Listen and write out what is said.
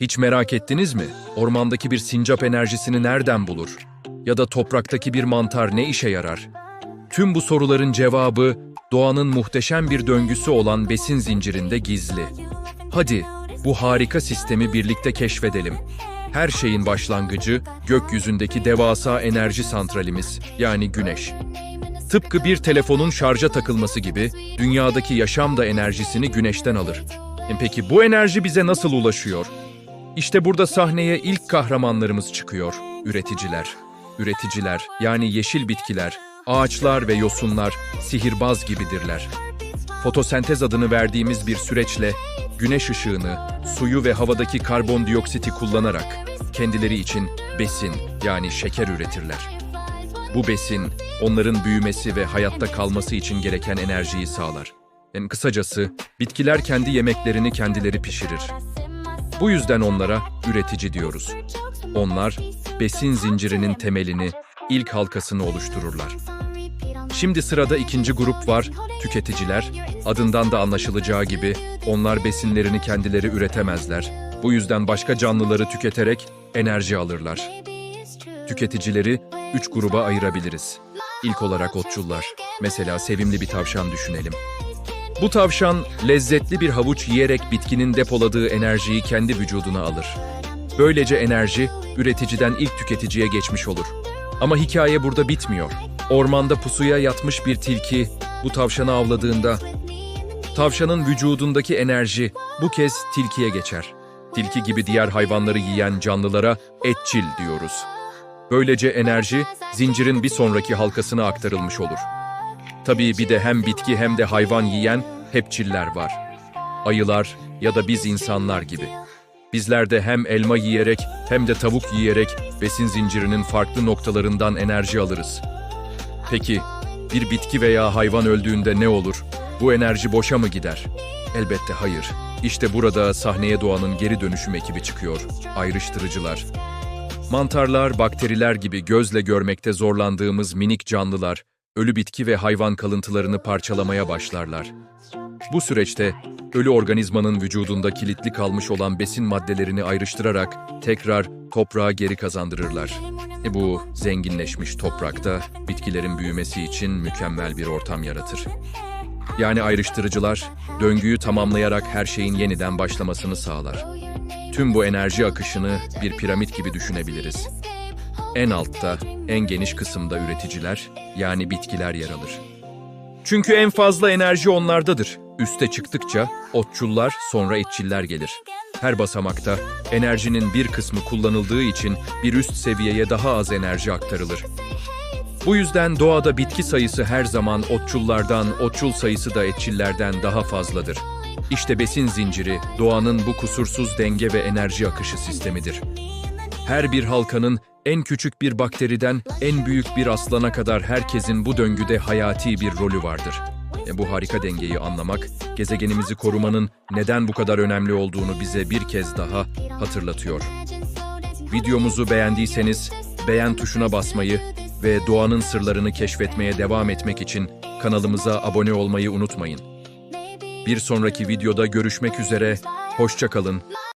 Hiç merak ettiniz mi? Ormandaki bir sincap enerjisini nereden bulur? Ya da topraktaki bir mantar ne işe yarar? Tüm bu soruların cevabı doğanın muhteşem bir döngüsü olan besin zincirinde gizli. Hadi bu harika sistemi birlikte keşfedelim. Her şeyin başlangıcı gökyüzündeki devasa enerji santralimiz yani güneş. Tıpkı bir telefonun şarja takılması gibi dünyadaki yaşam da enerjisini güneşten alır. E Peki bu enerji bize nasıl ulaşıyor? İşte burada sahneye ilk kahramanlarımız çıkıyor, üreticiler. Üreticiler yani yeşil bitkiler, ağaçlar ve yosunlar sihirbaz gibidirler. Fotosentez adını verdiğimiz bir süreçle güneş ışığını, suyu ve havadaki karbondioksiti kullanarak kendileri için besin yani şeker üretirler. Bu besin onların büyümesi ve hayatta kalması için gereken enerjiyi sağlar. En kısacası bitkiler kendi yemeklerini kendileri pişirir. Bu yüzden onlara üretici diyoruz. Onlar besin zincirinin temelini, ilk halkasını oluştururlar. Şimdi sırada ikinci grup var, tüketiciler. Adından da anlaşılacağı gibi onlar besinlerini kendileri üretemezler. Bu yüzden başka canlıları tüketerek enerji alırlar. Tüketicileri üç gruba ayırabiliriz. İlk olarak otçullar. Mesela sevimli bir tavşan düşünelim. Bu tavşan lezzetli bir havuç yiyerek bitkinin depoladığı enerjiyi kendi vücuduna alır. Böylece enerji üreticiden ilk tüketiciye geçmiş olur. Ama hikaye burada bitmiyor. Ormanda pusuya yatmış bir tilki bu tavşanı avladığında tavşanın vücudundaki enerji bu kez tilkiye geçer. Tilki gibi diğer hayvanları yiyen canlılara etçil diyoruz. Böylece enerji zincirin bir sonraki halkasına aktarılmış olur. Tabii bir de hem bitki hem de hayvan yiyen hepçiller var. Ayılar ya da biz insanlar gibi. Bizler de hem elma yiyerek hem de tavuk yiyerek besin zincirinin farklı noktalarından enerji alırız. Peki bir bitki veya hayvan öldüğünde ne olur? Bu enerji boşa mı gider? Elbette hayır. İşte burada sahneye doğanın geri dönüşüm ekibi çıkıyor. Ayrıştırıcılar. Mantarlar, bakteriler gibi gözle görmekte zorlandığımız minik canlılar, ölü bitki ve hayvan kalıntılarını parçalamaya başlarlar. Bu süreçte ölü organizmanın vücudunda kilitli kalmış olan besin maddelerini ayrıştırarak tekrar toprağa geri kazandırırlar. E bu zenginleşmiş toprakta bitkilerin büyümesi için mükemmel bir ortam yaratır. Yani ayrıştırıcılar döngüyü tamamlayarak her şeyin yeniden başlamasını sağlar. Tüm bu enerji akışını bir piramit gibi düşünebiliriz. En altta, en geniş kısımda üreticiler, yani bitkiler yer alır. Çünkü en fazla enerji onlardadır. Üste çıktıkça otçullar, sonra etçiller gelir. Her basamakta enerjinin bir kısmı kullanıldığı için bir üst seviyeye daha az enerji aktarılır. Bu yüzden doğada bitki sayısı her zaman otçullardan, otçul sayısı da etçillerden daha fazladır. İşte besin zinciri, doğanın bu kusursuz denge ve enerji akışı sistemidir. Her bir halkanın en küçük bir bakteriden en büyük bir aslana kadar herkesin bu döngüde hayati bir rolü vardır. E bu harika dengeyi anlamak, gezegenimizi korumanın neden bu kadar önemli olduğunu bize bir kez daha hatırlatıyor. Videomuzu beğendiyseniz beğen tuşuna basmayı ve doğanın sırlarını keşfetmeye devam etmek için kanalımıza abone olmayı unutmayın. Bir sonraki videoda görüşmek üzere, hoşça kalın.